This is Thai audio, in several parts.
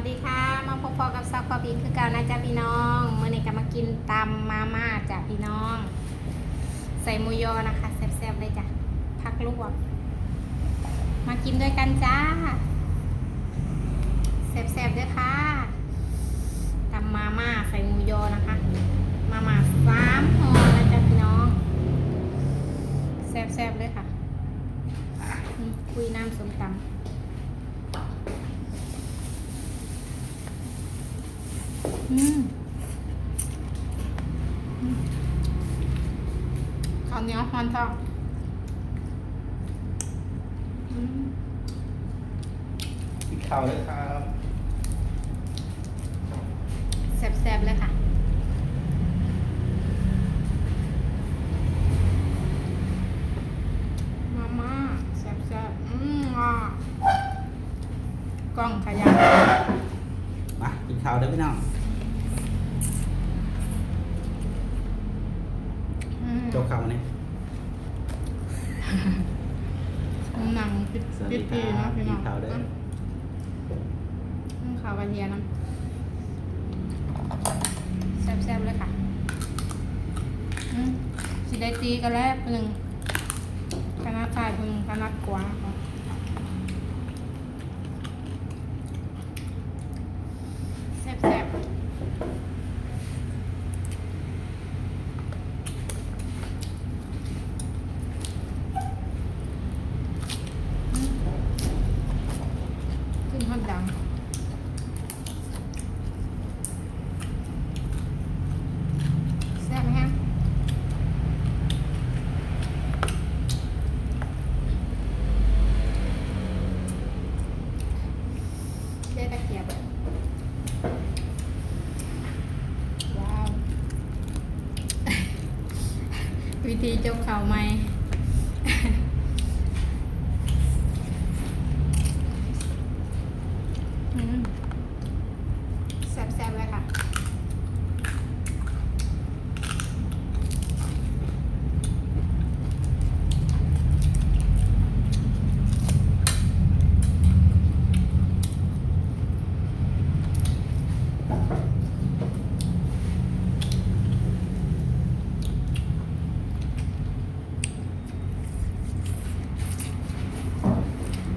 สดีค่ะ มาพบพอกับซอกคอบีคือเก่านะจ๊ะพี่น้องเมื่อนี้ก็มากินตำมาม่าจ้ะพี่น้อง ใส่หมูยอนะคะแซ่บๆเลยจ้ะพักลวก มากินด้วยกันจ้าแซ่บๆด้วยค่ะตำมาม่าใส่หมูยอนะคะ มาม่าสามห่อนะจ๊ะพี่น้องแซ่บๆเลยค่ะคุยน้ำสมตำ อืมอืม ข้าวเหนียวฮอนทองอืมกินข้าวเลยครับแซ่บๆเลยค่ะมามาแซ่บๆอืมอะกล้องขยะมากินข้าวเด้อพี่น้อง อืมโจกข้าวมาเนี่ยหนังปิดสวัสปิดีดคปีรัเนาะบพี่กิน้อนงข้าวเด้ออืมข้าวกระเทียมน้ำแซ่บๆเลยค่ะอืมสิได้ตีกันแล้วหนึ่งคณะชายคนหนึ่งคณะกวางค่ะแซ่บๆอืมขึ้นฮอ ดดังแซ่บไหมฮะได้ตะเกียบว้าว วิธีจกเข่าไหม อืมแซ่บๆเลยค่ะ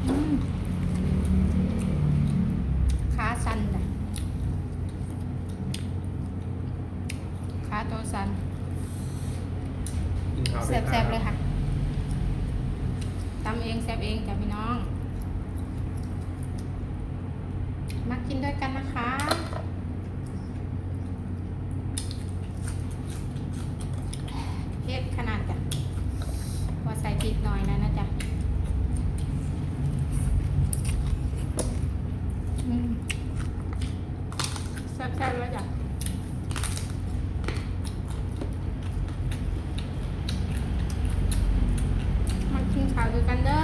อืมขาสั่นจ้ะขาตัวสั่น กินข้าว แซ่บๆเลยค่ะตำเองแซ่บเองจ้ะพี่น้อง มากินด้วยกันนะคะเผ็ดขนาดจ้ะพอใส่พริกหน่อยแล้วนะจ๊ะอืมแซ่บๆเลยจ้ะ มากิน ข้าวด้วยกันเด้อ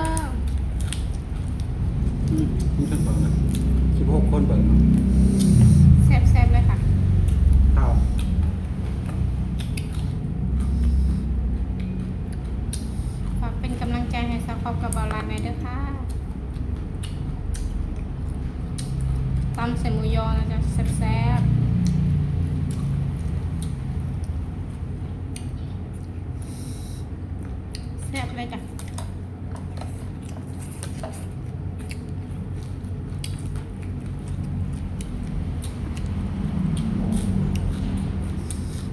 อืมกินข้าวเบิ่งนะสิบหกคนเบิ่งแซ่บๆเลยค่ะ ข้าวฝากเป็นกำลังใจให้สาวครอบกับบอลลานในอยเด้อค่ะตำใส่หมูยอนะจ๊ะแซ่บๆแซ่บเลยจ้ะ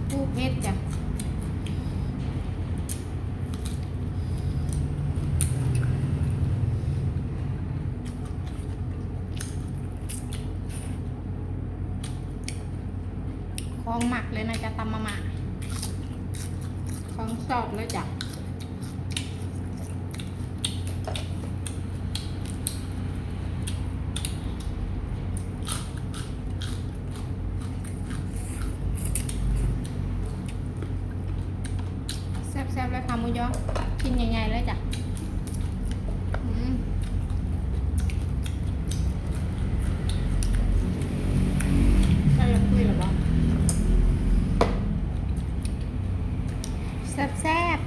ผู้เพชรจ้ะ ของหมักเลยนะจ๊ะตำมาม่าของสดเลยจ้ะแซ่บๆเลยค่ะมูยอกินใหญ่ๆเลยจ้ะอืมใช่ยังคุยหรือเปล่า แซ่บแซ่บ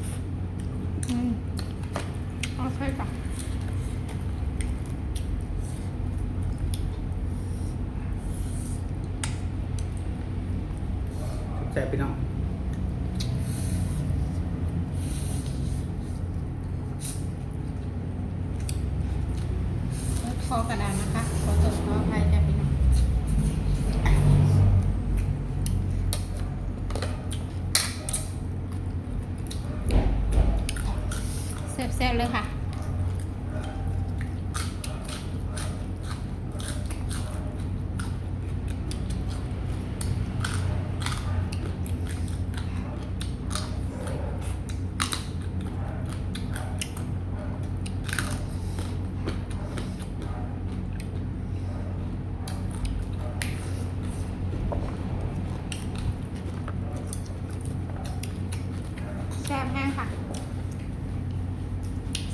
ๆอืมโอเคจ้ะ ซ่บพี่น้องคอกระดานนะคะขอตรวจขออภัยจ้ะพี่น้องแซ่บๆเลยค่ะ ซ่บแห้งค่ะ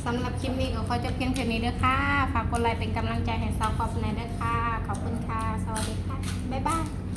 สำหรับคลิปนี้ก็ขอจบเพียงเท่านี้เด้อค่ะ ฝากกดไลค์เป็นกำลังใจให้ซาวขอฟคุณนเด้อค่ะ ขอบคุณค่ะ สวัสดีค่ะ บ๊ายบาย